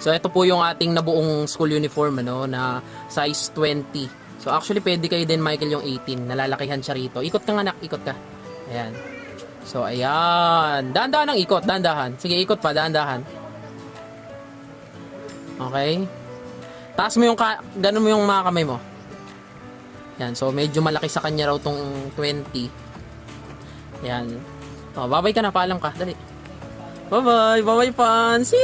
So ito po yung ating nabuong school uniform ano na size 20. So actually pwede kayo din Michael yung 18. Nalalakihan siya rito. Ikot ka nga anak, ikot ka. Ayan. So ayan. Dahan-dahan ang ikot, dahan-dahan. Sige, ikot pa, dahan-dahan. Okay. Taas mo yung ka ganun mo yung mga kamay mo. Yan, so medyo malaki sa kanya raw tong 20. Yan. Oh, babay ka na, paalam ka. Dali. Bye-bye, bye-bye fans.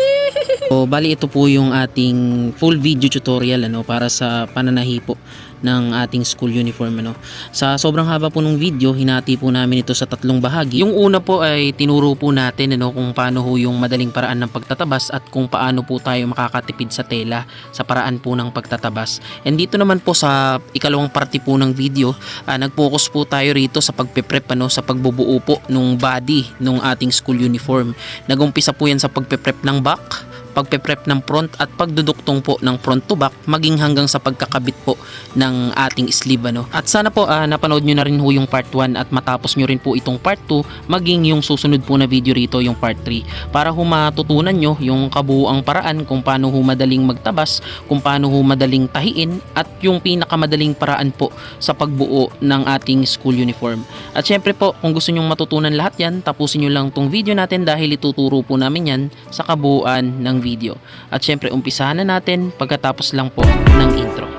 So, bali ito po yung ating full video tutorial ano para sa pananahi po ng ating school uniform ano. Sa sobrang haba po ng video, hinati po namin ito sa tatlong bahagi. Yung una po ay tinuro po natin ano kung paano ho yung madaling paraan ng pagtatabas at kung paano po tayo makakatipid sa tela sa paraan po ng pagtatabas. And dito naman po sa ikalawang parte po ng video, ah, nag-focus po tayo rito sa pagpe-prep ano sa pagbubuo po nung body nung ating school uniform. Nagumpisa po yan sa pagpe-prep ng back, pagpe-prep ng front at pagduduktong po ng front to back maging hanggang sa pagkakabit po ng ating sleeve ano. At sana po ah, napanood nyo na rin ho yung part 1 at matapos nyo rin po itong part 2 maging yung susunod po na video rito yung part 3 para ho matutunan nyo yung kabuuang paraan kung paano ho madaling magtabas, kung paano ho madaling tahiin at yung pinakamadaling paraan po sa pagbuo ng ating school uniform. At syempre po kung gusto nyong matutunan lahat yan tapusin nyo lang tong video natin dahil ituturo po namin yan sa kabuuan ng video. At syempre umpisahan na natin pagkatapos lang po ng intro.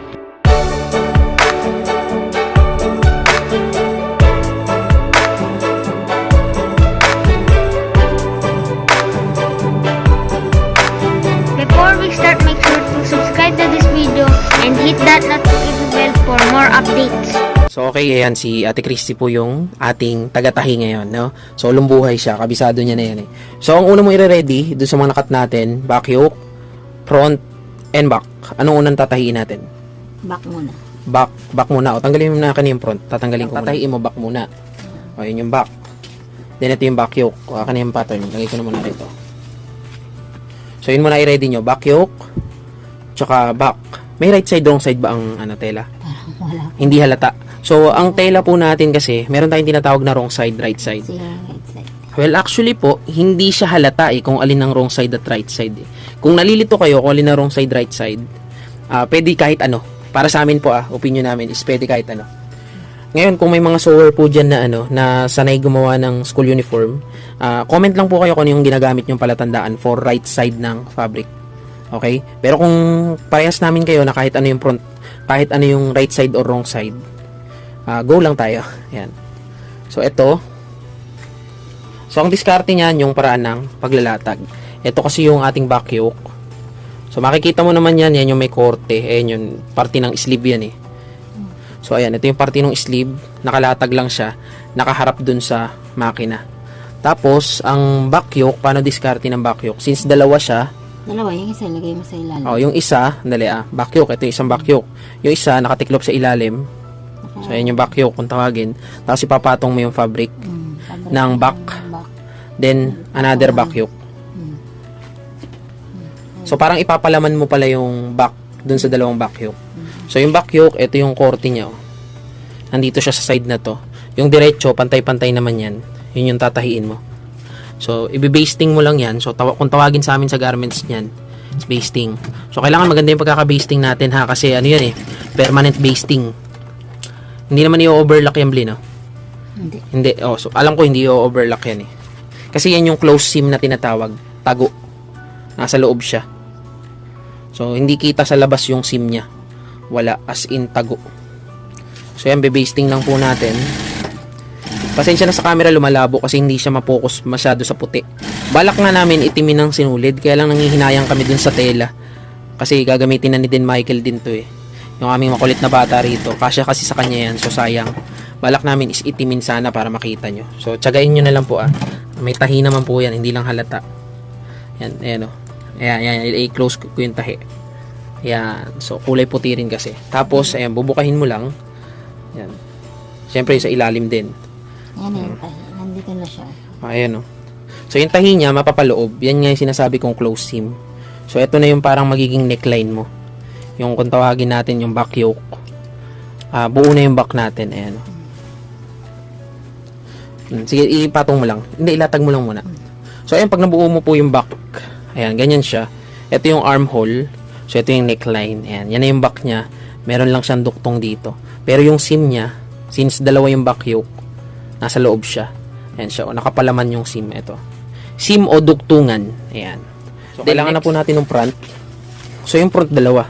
Before we start, make sure to subscribe to this video and hit that notification bell for more updates. So okay, ayan si Ate Christy po yung ating tagatahi ngayon, no? So lumbuhay siya, kabisado niya na yan eh. So ang una mo i-ready doon sa mga nakat natin, back yoke, front, and back. Anong unang tatahiin natin? Back muna. Back, back muna. O tanggalin mo na kanina yung front. Tatanggalin ko muna. Tatahiin mo back muna. O yun yung back. Then ito yung back yoke. O kanina yung pattern. Lagay ko na muna rito. So yun muna i-ready nyo. Back yoke, tsaka back. May right side, wrong side ba ang ano, tela? Parang wala. Hindi halata. So, ang tela po natin kasi, meron tayong tinatawag na wrong side, right side. Well, actually po, hindi siya halata eh kung alin ang wrong side at right side eh. Kung nalilito kayo kung alin ang wrong side, right side, ah pwede kahit ano. Para sa amin po ah, opinion namin is pwede kahit ano. Ngayon, kung may mga sewer po dyan na ano, na sanay gumawa ng school uniform, ah, comment lang po kayo kung ano yung ginagamit yung palatandaan for right side ng fabric. Okay? Pero kung parehas namin kayo na kahit ano yung front, kahit ano yung right side or wrong side, ah, go lang tayo. Yan. So, ito. So, ang diskarte niyan yung paraan ng paglalatag. Ito kasi yung ating back yoke. So, makikita mo naman yan, yan yung may korte. Ayan yung parte ng sleeve yan eh. So, ayan, ito yung parte ng sleeve. Nakalatag lang siya. Nakaharap dun sa makina. Tapos, ang back yoke, paano diskarte ng back yoke? Since dalawa siya, Dalawa, yung isa ilagay mo sa ilalim. oh, yung isa, dali ah, back yoke, ito yung isang back yoke. Yung isa, nakatiklop sa ilalim. So, ayan yung back yoke kung tawagin. Tapos, ipapatong mo yung fabric. Mm, ng back. back. Then, another back yoke. Mm. So, parang ipapalaman mo pala yung back dun sa dalawang back yoke. So, yung back yoke, ito yung korte niya. oh. Nandito siya sa side na to. Yung diretso, pantay-pantay naman yan. Yun yung tatahiin mo. So, ibe-basting mo lang yan. So, tawa- kung tawagin sa amin sa garments niyan, basting. So, kailangan maganda yung pagkaka-basting natin ha. Kasi ano yan eh, permanent basting. Hindi naman i-overlock yan, Blin, no? Hindi. Hindi. Oh, so alam ko hindi i-overlock yan eh. Kasi yan yung close seam na tinatawag. Tago. Nasa loob siya. So, hindi kita sa labas yung seam niya. Wala. As in, tago. So, yan, bebasting lang po natin. Pasensya na sa camera lumalabo kasi hindi siya mapokus masyado sa puti. Balak nga namin itimin ng sinulid kaya lang nangihinayang kami dun sa tela. Kasi gagamitin na ni din Michael din to eh. Yung aming makulit na bata rito. Kasya kasi sa kanya yan. So sayang. Balak namin is itimin sana para makita nyo. So tsagain nyo na lang po ah. May tahi naman po yan. Hindi lang halata. Yan. Ayan o. Ayan. Ayan. I-close ko yung tahi. Ayan. So kulay puti rin kasi. Tapos ayan. Bubukahin mo lang. Yan. Siyempre sa ilalim din. Yan na yung tahi. Nandito na siya. Ayan o. So, yung tahi niya, mapapaloob. Yan nga yung sinasabi kong close seam. So, ito na yung parang magiging neckline mo. Yung kung tawagin natin yung back yoke. Ah, buo na yung back natin. Ayan. Hmm, Sige, ipatong mo lang. Hindi, ilatag mo lang muna. So, ayan, pag nabuo mo po yung back, ayan, ganyan siya. Ito yung armhole. So, ito yung neckline. Ayan. Yan na yung back niya. Meron lang siyang duktong dito. Pero yung seam niya, since dalawa yung back yoke, nasa loob siya. Ayan siya. O, nakapalaman yung seam. Ito. Seam o duktungan. Ayan. So, kailangan na po natin ng front. So, yung front dalawa.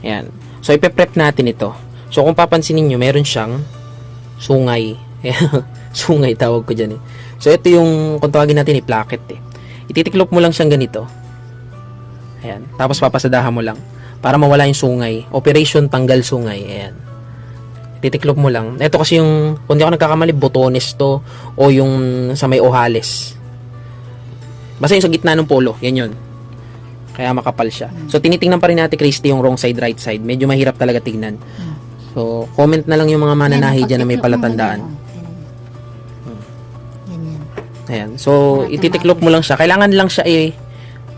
Ayan. So, ipe-prep natin ito. So, kung papansinin nyo, meron siyang sungay. Sungay tawag ko dyan eh. So, ito yung, kung tawagin natin, i-placket eh. Ititiklop mo lang siyang ganito. Ayan. Tapos papasadahan mo lang. Para mawala yung sungay. Operation tanggal sungay. Ayan. Titiklop mo lang. Ito kasi yung, kung di ako nagkakamali, botones to. O yung sa may ohales. Basta yung sa gitna ng polo. Yan yun. Kaya makapal siya. So, tinitingnan pa rin natin, Christy, yung wrong side, right side. Medyo mahirap talaga tignan. So, comment na lang yung mga mananahi dyan na may palatandaan. Ganyan. Ayan. So, ititiklop mo lang siya. Kailangan lang siya eh,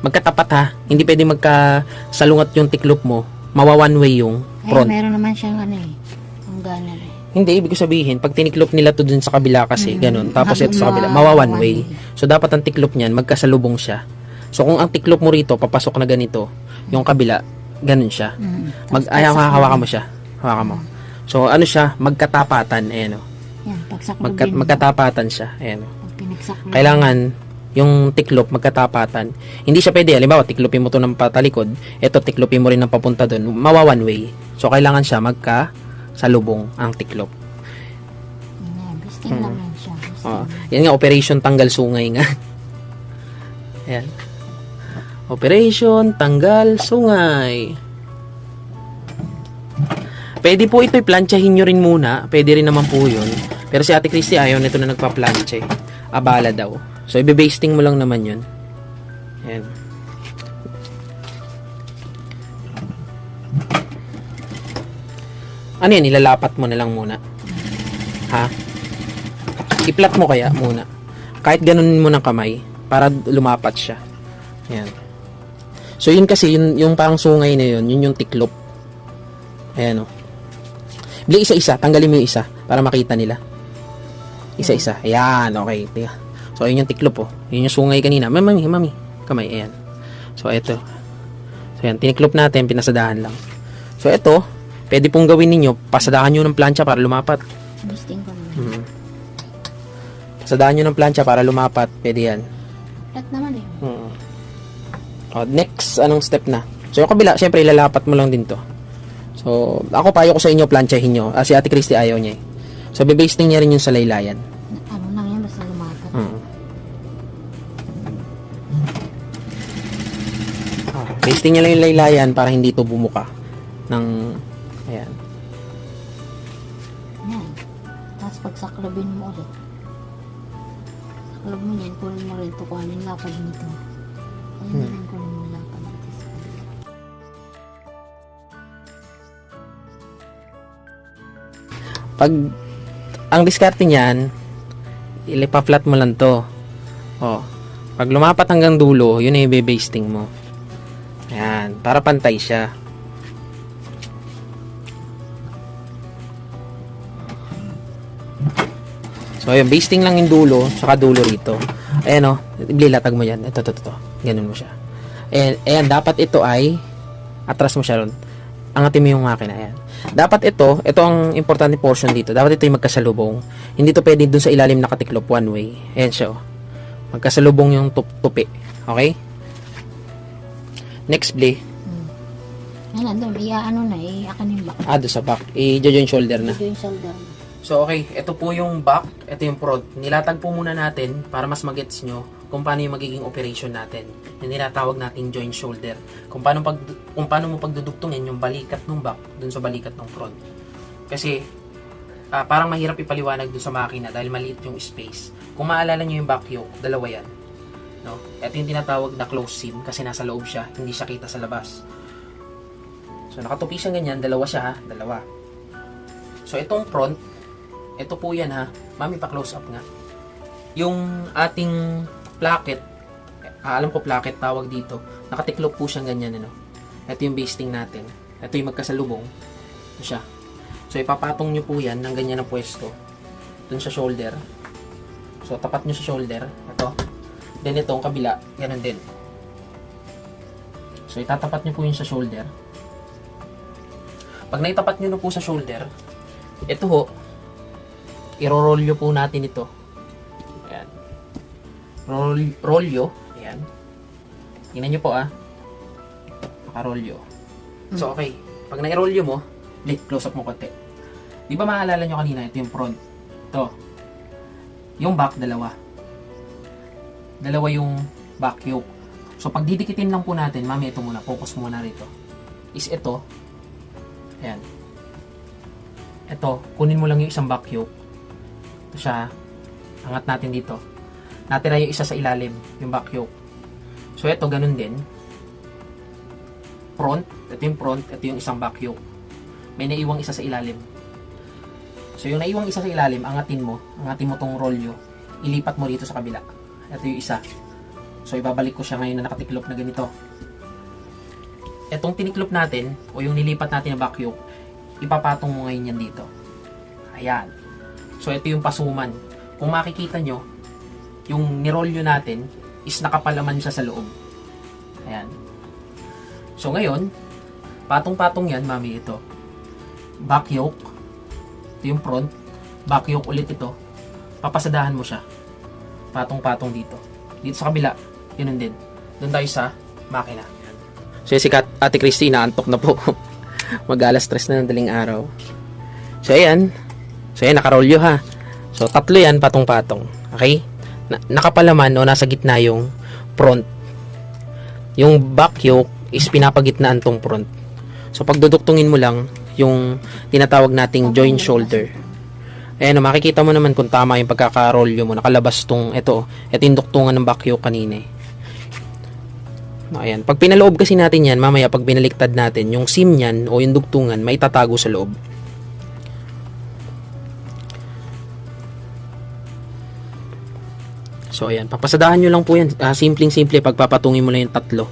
magkatapat ha. Hindi pwede magkasalungat yung tiklop mo. Mawa one way yung Ay, front. meron naman siyang ano eh. Ang gana eh. Hindi, ibig sabihin, pag tiniklop nila to dun sa kabila kasi, ganun. Tapos ito sa kabila, ma- mawa one way. So, dapat ang tiklop niyan, magkasalubong siya. So, kung ang tiklop mo rito, papasok na ganito, yung kabila, ganun siya. Mm. Mag, ay, hawakan mo siya. Hawakan mo. So, ano siya, magkatapatan. Ayan, o. Yan, pagsak Magka, magkatapatan siya. Ayan, o. Pag pinagsak mo. kailangan yung tiklop magkatapatan. Hindi siya pwede, halimbawa, tiklopin mo to ng patalikod, ito tiklopin mo rin ng papunta doon, mawa one way. So, kailangan siya magka salubong ang tiklop. Yan, bisting lang yan siya. Bisting. Oh, yan nga, operation tanggal sungay nga. Ayan. Operation tanggal sungay. Pwede po ito, planchahin nyo rin muna. Pwede rin naman po yun. Pero si Ate Christy ayaw nito na nagpa-plancha eh. Abala daw. So, ibe-basting mo lang naman yun. Ayan. Ano yan? Ilalapat mo na lang muna. Ha? I-flat mo kaya muna. Kahit ganunin mo ng kamay para lumapat siya. Ayan. So, yun kasi, yun, yung parang sungay na yun, yun yung tiklop. Ayan o. Bili isa-isa. Tanggalin mo yung isa para makita nila. Isa-isa. Ayan. Okay. Tiga. So, yun yung tiklop oh. Yun yung sungay kanina. Mami, mami, mami. Kamay. Ayan. So, eto. So, ayan. Tiniklop natin. Pinasadahan lang. So, eto. Pwede pong gawin ninyo. Pasadahan nyo ng plancha para lumapat. Bisting ko naman. Mm. Pasadahan nyo ng plancha para lumapat. Pwede yan. Flat naman eh. Mm. O, next, anong step na? So, yung kabila, syempre, ilalapat mo lang din to. So, ako payo ko sa inyo, planchahin nyo. Ah, si Ate Christy ayaw niya eh. So, bibasting niya rin yung sa laylayan. Ano lang yan, basta lumapat. Mm. Ah, basting niya lang yung laylayan para hindi to bumuka. Ng, ayan. Yan. Tapos pag saklabin mo ulit. Saklab mo yan, kunin mo rin ito kung yung lapad nito. Ayun na Pag, ang diskarte niyan, ilipa-flat mo lang to. O, pag lumapat hanggang dulo, yun ay i-basting mo. Ayan, para pantay siya. So, ayun, basting lang yung dulo, saka dulo rito. Ayan o, ililatag mo yan. Ito, ito, ito. Ganun mo siya. Ayan, ayan, dapat ito ay, atras mo siya ron. Angatin mo yung makina, ayan. Dapat ito, ito ang importante portion dito. Dapat ito yung magkasalubong. Hindi to pwede dun sa ilalim nakatiklop one way. Ayan siya, oh. Magkasalubong yung tup tupi. Okay? Next, Bli. Yan na, doon. Iya, ano na, iakan yung back. Ah, doon sa back. I-join shoulder na. Yung shoulder. So, okay. Ito po yung back. Ito yung front. Nilatag po muna natin para mas magets nyo kung paano yung magiging operation natin. Yung tinatawag nating joint shoulder. Kung paano, pag, kung paano mo pagdudugtungin yung balikat ng back dun sa balikat ng front. Kasi, ah, parang mahirap ipaliwanag dun sa makina dahil maliit yung space. Kung maalala nyo yung back yoke, dalawa yan. No? Ito yung tinatawag na close seam kasi nasa loob siya, hindi siya kita sa labas. So, nakatupi siya ganyan, dalawa siya ha, dalawa. So, itong front, ito po yan ha. Mami, pa-close up nga. Yung ating placket, ah, alam ko placket tawag dito, nakatiklop po siyang ganyan, ano. Ito yung basting natin. Ito yung magkasalubong. Ito siya. So, ipapatong nyo po yan ng ganyan na pwesto. Dun sa shoulder. So, tapat nyo sa shoulder. Ito. Then, itong kabila, ganun din. So, itatapat nyo po yun sa shoulder. Pag naitapat nyo na po sa shoulder, ito ho, iro-rolyo po natin ito. Roll, rolyo. Ayan. Tingnan nyo po ah. Nakarolyo. So, okay. Pag na-rolyo mo, li, close up mo konti. Di ba maalala nyo kanina, ito yung front. Ito. Yung back, dalawa. Dalawa yung back yoke. So, pag didikitin lang po natin, mami, ito muna, focus muna rito. Is ito. Ayan. Ito, kunin mo lang yung isang back yoke. Ito siya. Angat natin dito. Natira yung isa sa ilalim, yung back yoke. So, ito, ganun din. Front, ito yung front, ito yung isang back yoke. May naiwang isa sa ilalim. So, yung naiwang isa sa ilalim, angatin mo. Angatin mo tong rolyo. Ilipat mo dito sa kabila. Ito yung isa. So, ibabalik ko siya ngayon na nakatiklop na ganito. Etong tiniklop natin, o yung nilipat natin na back yoke, ipapatong mo ngayon yan dito. Ayan. So, ito yung pasuman. Kung makikita nyo, yung nirolyo natin is nakapalaman siya sa loob. Ayan. So, ngayon, patong-patong yan, mami, ito. Back yoke. Ito yung front. Back yoke ulit ito. Papasadahan mo siya. Patong-patong dito. Dito sa kabila, yun din. Doon tayo sa makina. So, si Kat, Ate Christy, naantok na po. Mag-alas stress na ng daling araw. So, ayan. So, ayan, nakarolyo ha. So, tatlo yan, patong-patong. Okay? Na- nakapalaman o nasa gitna yung front. Yung back yoke is pinapagitnaan tong front. So, pag duduktungin mo lang, yung tinatawag nating joint shoulder. Ayan, makikita mo naman kung tama yung pagkakarolyo mo. Nakalabas tong, ito, ito yung duktungan ng back yoke kanina eh. Ayan. Pag pinaloob kasi natin yan, mamaya pag binaliktad natin, yung seam niyan o yung dugtungan, may tatago sa loob. So, ayan. Papasadahan nyo lang po yan. Ah, simpleng-simple. Pagpapatungin mo lang yung tatlo.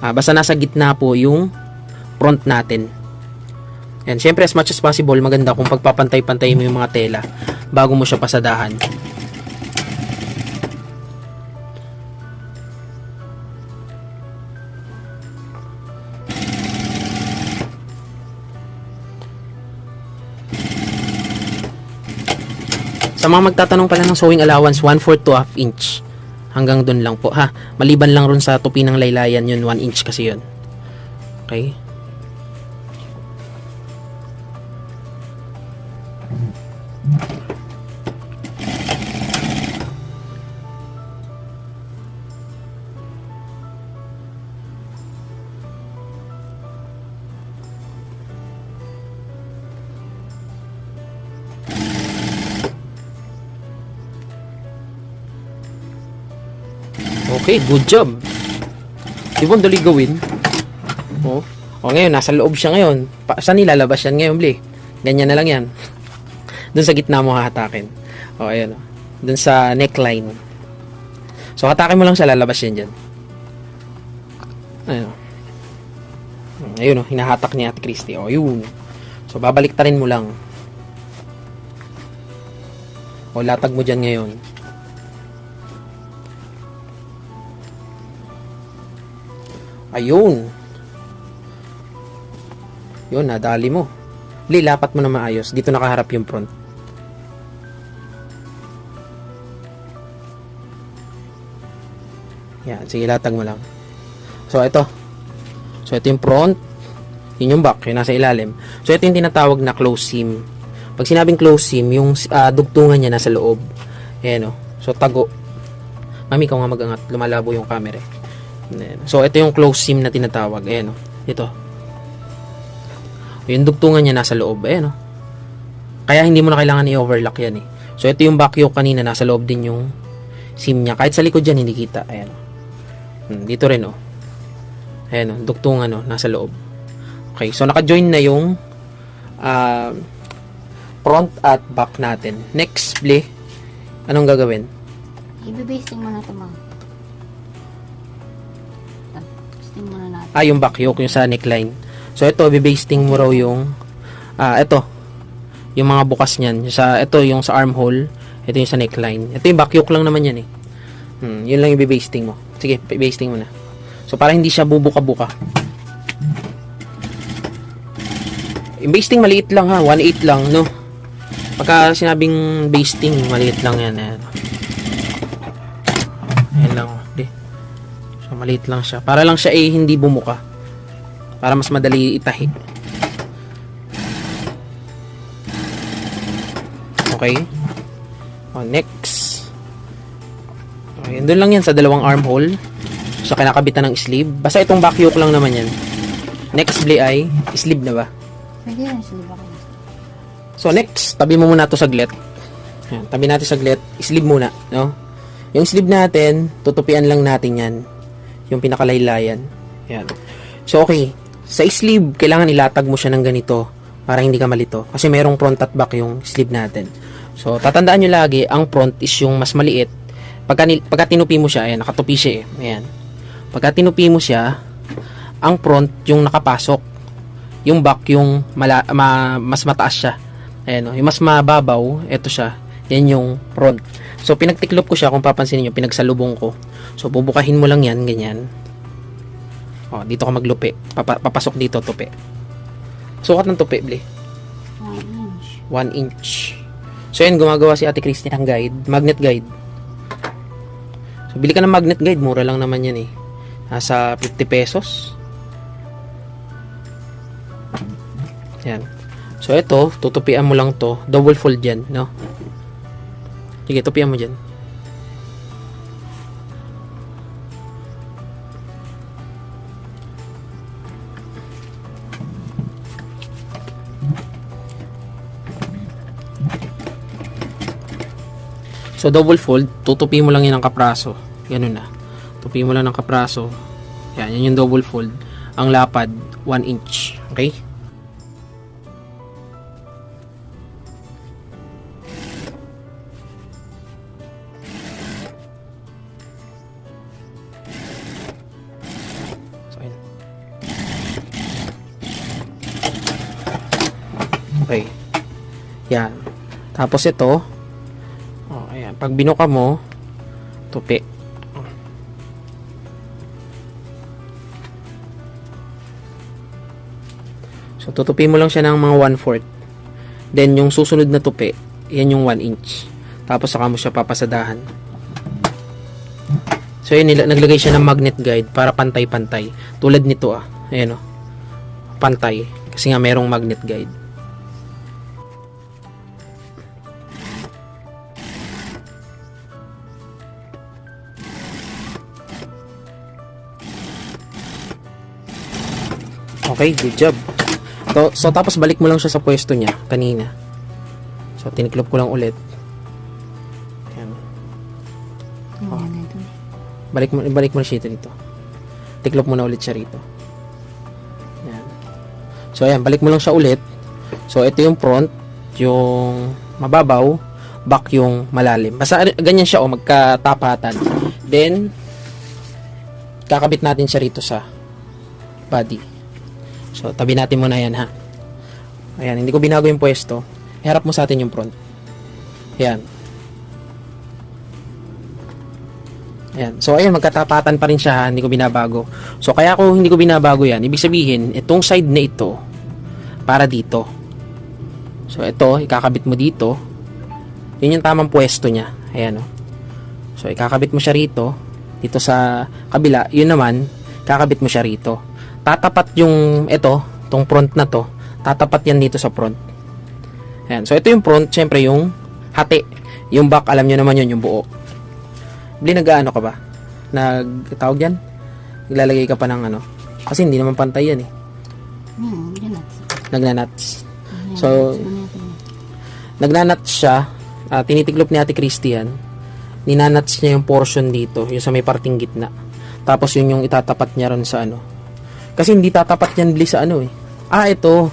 Ah, basta nasa gitna po yung front natin. Ayan. Siyempre, as much as possible, maganda kung pagpapantay-pantay mo yung mga tela bago mo siya pasadahan. Sa mga magtatanong pala ng sewing allowance, 1/4 to half inch. Hanggang doon lang po ha. Maliban lang ron sa tupi ng laylayan yun, 1 inch kasi yun. Okay? Okay, good job. Di ba dali gawin? Oh. O ngayon, nasa loob siya ngayon. Pa, saan nilalabas yan ngayon, Bli? Ganyan na lang yan. Doon sa gitna mo hahatakin. O, ayun. O. Doon sa neckline. So, hatakin mo lang siya, lalabas yan dyan. Ayun. o. Ayun, o. Hinahatak ni Ate Christy. O, yun. So, babalik mo lang. O, latag mo dyan ngayon. Ayun. Yun, nadali mo. Lilapat mo na maayos. Dito nakaharap yung front. Yan, sige latag mo lang. So, ito. So, ito yung front. Yun yung back, yung nasa ilalim. So, ito yung tinatawag na close seam. Pag sinabing close seam, yung ah, dugtungan niya nasa loob. Ayan o. So, tago. Mami, ikaw nga magangat. Lumalabo yung camera eh. Ayan. So, ito yung close seam na tinatawag. Ayan o. Ito. Yung dugtungan niya nasa loob. Ayan o. Kaya hindi mo na kailangan i-overlock yan eh. So, ito yung back yoke kanina. Nasa loob din yung seam niya. Kahit sa likod dyan, hindi kita. Ayan o. Hmm, dito rin o. Ayan o. Dugtungan o. Nasa loob. Okay. So, naka-join na yung ah, front at back natin. Next, Bli. Anong gagawin? Ibibasting mo na ito, ma'am. Basting mo na natin. Ah, yung back yoke, yung sa neckline. So, ito, bibasting mo raw yung, ah, ito, yung mga bukas niyan. Sa, ito, yung sa armhole, ito yung sa neckline. Ito yung back yoke lang naman yan eh. Hmm, yun lang yung bibasting mo. Sige, basting mo na. So, para hindi siya bubuka-buka. Yung basting maliit lang ha, 1.8 lang, no? Pagka sinabing basting, maliit lang yan. Ayan, ayan maliit lang siya. Para lang siya eh, hindi bumuka. Para mas madali itahi. Okay. Oh, next. Okay, doon lang yan sa dalawang armhole. So, kinakabitan ng sleeve. Basta itong back yoke lang naman yan. Next bli ay, sleeve na ba? Pwede sila ba kayo? So next, tabi mo muna to saglit. Yan, tabi natin saglit. Sleeve muna, no? Yung sleeve natin, tutupian lang natin yan. Yung pinakalaylayan. Yan. So okay, sa sleeve, kailangan ilatag mo siya ng ganito para hindi ka malito. Kasi merong front at back yung sleeve natin. So, tatandaan nyo lagi, ang front is yung mas maliit. Pagka, pagka tinupi mo siya, ayan, nakatupi siya eh. Ayan. Pagka tinupi mo siya, ang front yung nakapasok. Yung back yung mala, ma, mas mataas siya. Ayan, oh, yung mas mababaw, eto siya. Yan yung front. So, pinagtiklop ko siya, kung papansin niyo pinagsalubong ko. So, bubukahin mo lang yan, ganyan. O, dito ka maglupi. Papa, papasok dito, tupi. Sukat ng tupi, Bli. 1 One inch. inch. So, yan, gumagawa si Ate Christine ng guide. Magnet guide. So, bili ka ng magnet guide. Mura lang naman yan eh. Nasa 50 pesos. Yan. So, ito, tutupian mo lang to. Double fold yan, no? Sige, tupian mo dyan. So, double fold, tutupi mo lang yan ng kapraso. Ganun na. Tupi mo lang ng kapraso. Yan, yan yung double fold. Ang lapad, 1 inch. Okay? Okay. Yan. Tapos ito, Oh, ayan. Pag binuka mo, tupi. So, tutupi mo lang siya ng mga 1/4. Then, yung susunod na tupi, yan yung 1 inch. Tapos, saka mo siya papasadahan. So, yun, naglagay siya ng magnet guide para pantay-pantay. Tulad nito, ah. Ayan, oh. Pantay. Kasi nga, merong magnet guide. Okay, good job. So, so tapos balik mo lang siya sa pwesto niya kanina. So tiniklop ko lang ulit. Ayan. Yan ito. Balik mo balik mo na siya dito. Tiklop mo na ulit siya rito. Ayan. So ayan, balik mo lang siya ulit. So ito yung front, yung mababaw, back yung malalim. Basta ano- ganyan siya o magkatapatan. Then kakabit natin siya rito sa body. So, tabi natin muna yan ha. Ayan, hindi ko binago yung pwesto. Iharap mo sa atin yung front. Ayan. Ayan. So, ayan, magkatapatan pa rin siya ha. Hindi ko binabago. So, kaya ko hindi ko binabago yan. Ibig sabihin, itong side na ito, para dito. So, ito, ikakabit mo dito. Yun yung tamang pwesto niya. Ayan, oh. So, ikakabit mo siya rito. Dito sa kabila. Yun naman, kakabit mo siya rito tatapat yung ito, tong front na to, tatapat yan dito sa front. Ayan. So, ito yung front, syempre yung hati. Yung back, alam nyo naman yun, yung buo. Bili nag-ano ka ba? Nag, tawag yan? Naglalagay ka pa ng ano? Kasi hindi naman pantay yan eh. Hmm. Yan, So. Nagnanats siya. ah, tinitiklop ni Ate Christian. Ninanats niya yung portion dito, yung sa may parting gitna. Tapos yun yung itatapat niya ron sa ano. Kasi hindi tatapat yan bli sa ano eh. Ah, ito.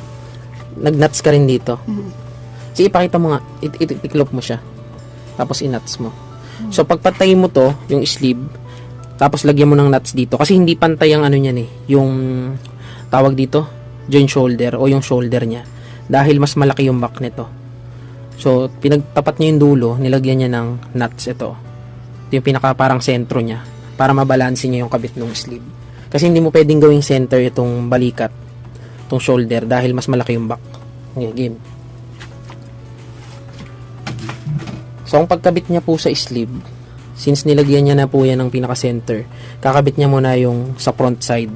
Nagnuts ka rin dito. Hmm. Sige, ipakita mo nga. It, it, itiklop mo siya. Tapos inuts mo. So, pagpatay mo to, yung sleeve, tapos lagyan mo ng nuts dito. Kasi hindi pantay ang ano niyan eh. Yung tawag dito, joint shoulder o yung shoulder niya. Dahil mas malaki yung back nito. So, pinagtapat niya yung dulo, nilagyan niya ng nuts ito. Ito yung pinaka parang sentro niya para mabalansin niya yung kabit ng sleeve. Kasi hindi mo pwedeng gawing center itong balikat, itong shoulder dahil mas malaki yung back. Okay, game. So, ang pagkabit niya po sa sleeve, since nilagyan niya na po yan ng pinaka-center, kakabit niya muna yung sa front side.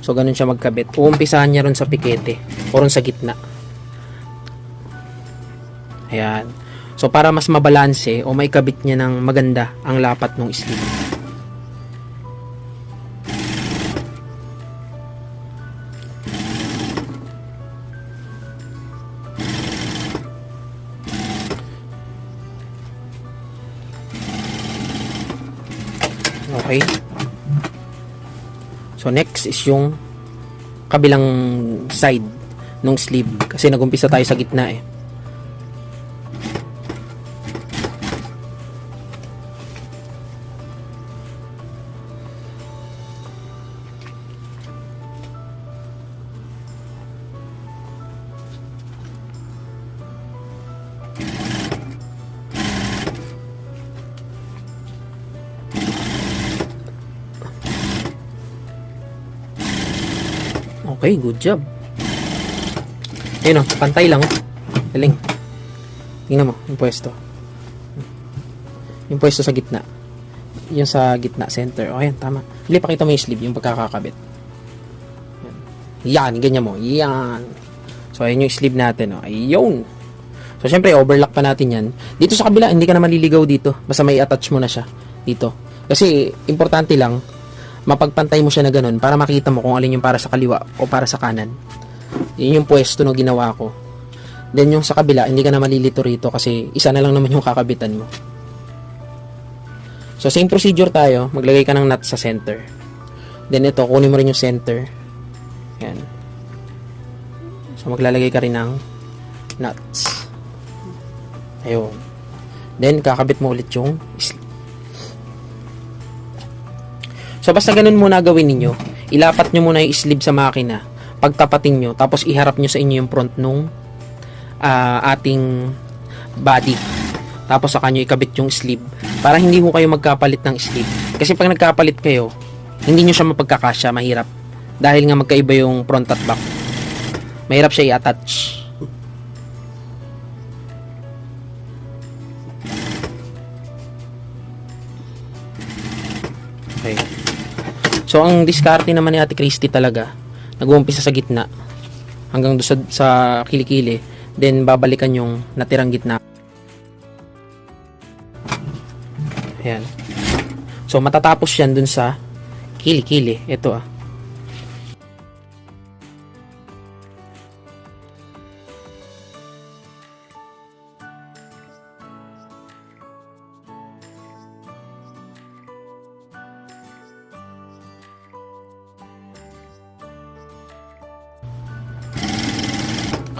So, ganun siya magkabit. Uumpisahan niya ron sa pikete o ron sa gitna. Ayan. So, para mas mabalanse o maikabit niya ng maganda ang lapat ng sleeve. Okay. So next is yung kabilang side ng sleeve kasi nagumpisa tayo sa gitna eh. Okay, good job. Ayun o, pantay lang. oh. Galing. Tingnan mo, yung pwesto. Yung pwesto sa gitna. Yung sa gitna, center. O, ayan, tama. Hindi, pakita mo yung sleeve, yung pagkakakabit. Yan, ganyan mo. Yan. So, ayan yung sleeve natin. O. Ayun. So, syempre, overlock pa natin yan. Dito sa kabila, hindi ka na maliligaw dito. Basta may attach mo na siya. Dito. Kasi, importante lang, mapagpantay mo siya na ganun para makita mo kung alin yung para sa kaliwa o para sa kanan. Yun yung pwesto na ginawa ko. Then yung sa kabila, hindi ka na malilito rito kasi isa na lang naman yung kakabitan mo. So same procedure tayo, maglagay ka ng nut sa center. Then ito, kunin mo rin yung center. Yan. So maglalagay ka rin ng nuts. Ayun. Then kakabit mo ulit yung So basta ganun muna gawin ninyo. Ilapat nyo muna yung sleeve sa makina. Pagtapatin nyo. Tapos iharap nyo sa inyo yung front nung ah, ating body. Tapos saka nyo ikabit yung sleeve. Para hindi ho kayo magkapalit ng sleeve. Kasi pag nagkapalit kayo, hindi nyo siya mapagkakasya. Mahirap. Dahil nga magkaiba yung front at back. Mahirap siya i-attach. So, ang diskarte naman ni Ate Christy talaga, nag-uumpisa sa gitna hanggang doon sa, sa kilikili, then babalikan yung natirang gitna. Ayan. So, matatapos yan dun sa kilikili. Ito ah.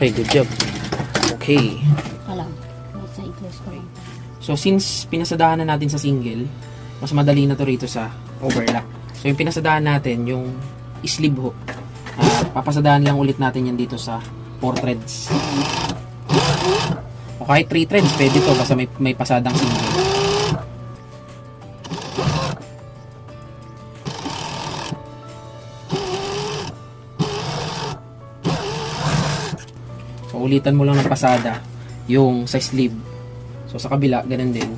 Okay, good job. Okay. Alam. Sa i-close ko. So, since pinasadahan na natin sa single, mas madali na to rito sa overlock. So, yung pinasadahan natin, yung sleeve ho. Ah, papasadahan lang ulit natin yan dito sa 4 threads. O kahit 3 threads, pwede to basta may, may pasadang single. So, ulitan mo lang ng pasada yung sa sleeve. So, sa kabila, ganun din.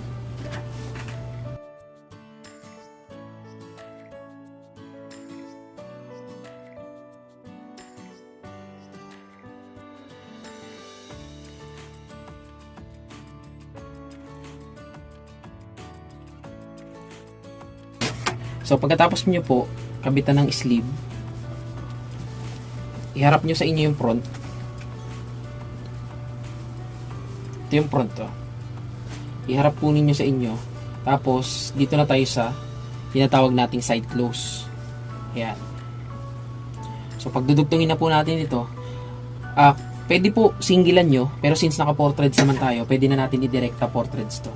So, pagkatapos nyo po, kabitan ng sleeve, iharap nyo sa inyo yung front. Ito yung front to. Iharap po ninyo sa inyo. Tapos, dito na tayo sa tinatawag nating side close. Ayan. So, pagdudugtungin na po natin ito, ah, pwede po singilan nyo, pero since naka 4 threads naman tayo, pwede na natin i-directa 4 threads to.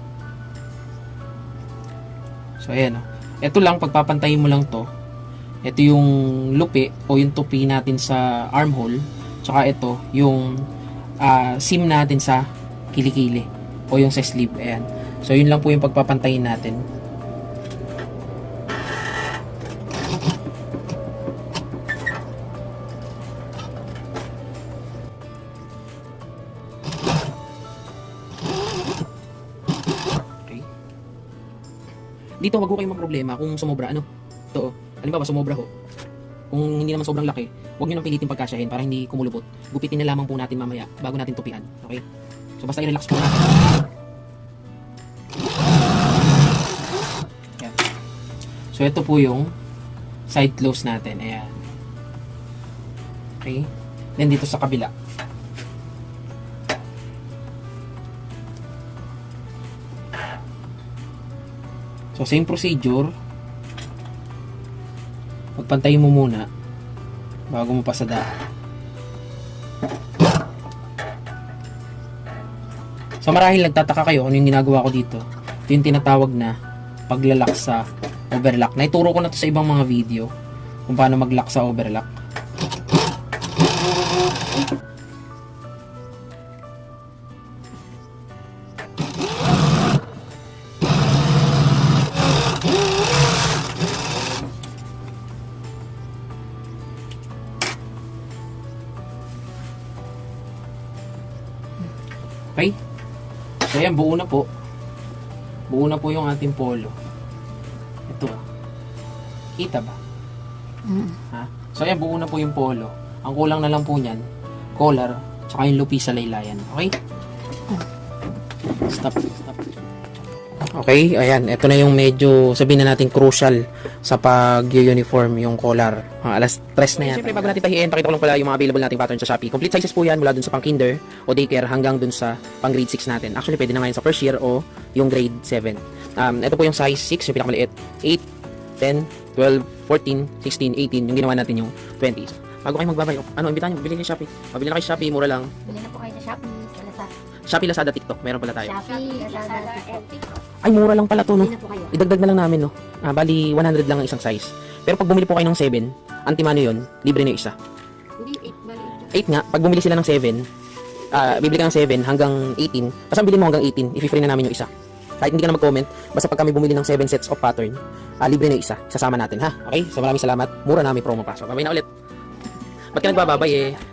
So, ayan o. Ito lang, pagpapantayin mo lang to. Ito yung lupi o yung tupi natin sa armhole. Tsaka ito, yung ah, seam natin sa kilikili o yung sa sleeve. Ayan. So, yun lang po yung pagpapantayin natin. Okay. Dito wag ko kayong problema kung sumobra ano. Ito oh. Halimbawa sumobra ho. Kung hindi naman sobrang laki, huwag niyo nang pilitin pagkasyahin para hindi kumulubot. Gupitin na lamang po natin mamaya bago natin tupian. Okay? So, basta i-relax natin. Yan. So, ito po yung side close natin. Ayan. Okay? Then, dito sa kabila. So, same procedure. Pagpantayin mo muna bago mo pasada. So, marahil nagtataka kayo ano yung ginagawa ko dito. Ito yung tinatawag na paglalak sa overlock. Naituro ko na to sa ibang mga video kung paano maglock sa overlock. Ayan, buo na po. Buo na po yung ating polo. Ito. Kita ba? Mm. Ha? So, ayan, buo na po yung polo. Ang kulang na lang po niyan, collar, tsaka yung lupi sa laylayan. Okay? Stop, stop. Okay, ayan. Ito na yung medyo, sabihin na natin, crucial sa pag-uniform yung collar. Mga alas 3 na yan. Siyempre, bago natin tahiin, pakita ko lang pala yung mga available nating pattern sa Shopee. Complete sizes po yan mula dun sa pang kinder o daycare hanggang dun sa pang grade 6 natin. Actually, pwede na ngayon sa first year o yung grade 7. Um, ito po yung size 6, yung pinakamaliit. 8, 10, 12, 14, 16, 18, yung ginawa natin yung 20s. Bago kayo magbabay, ano, imbitahan nyo, bili kayo Shopee. Mabili na kayo Shopee, mura lang. Bili na po kayo sa Shopee. Shopee, Lazada, TikTok, meron pala tayo. Shopee, Lazada, TikTok. Ay, mura lang pala to, no? Bili na po kayo. Idagdag na lang namin, no? Ah, bali, 100 lang ang isang size. Pero pag bumili po kayo ng 7, antimano yun, libre na yung isa. Hindi, 8 bali. 8 nga, pag bumili sila ng 7, ah, bibili ka ng 7 hanggang 18, basta bilhin mo hanggang 18, i-free na namin yung isa. Kahit hindi ka na mag-comment, basta pag kami bumili ng 7 sets of pattern, ah, libre na yung isa. Sasama natin, ha? Okay? So maraming salamat. Mura namin promo pa. So, babay na ulit. Ba't ka nagbababay eh?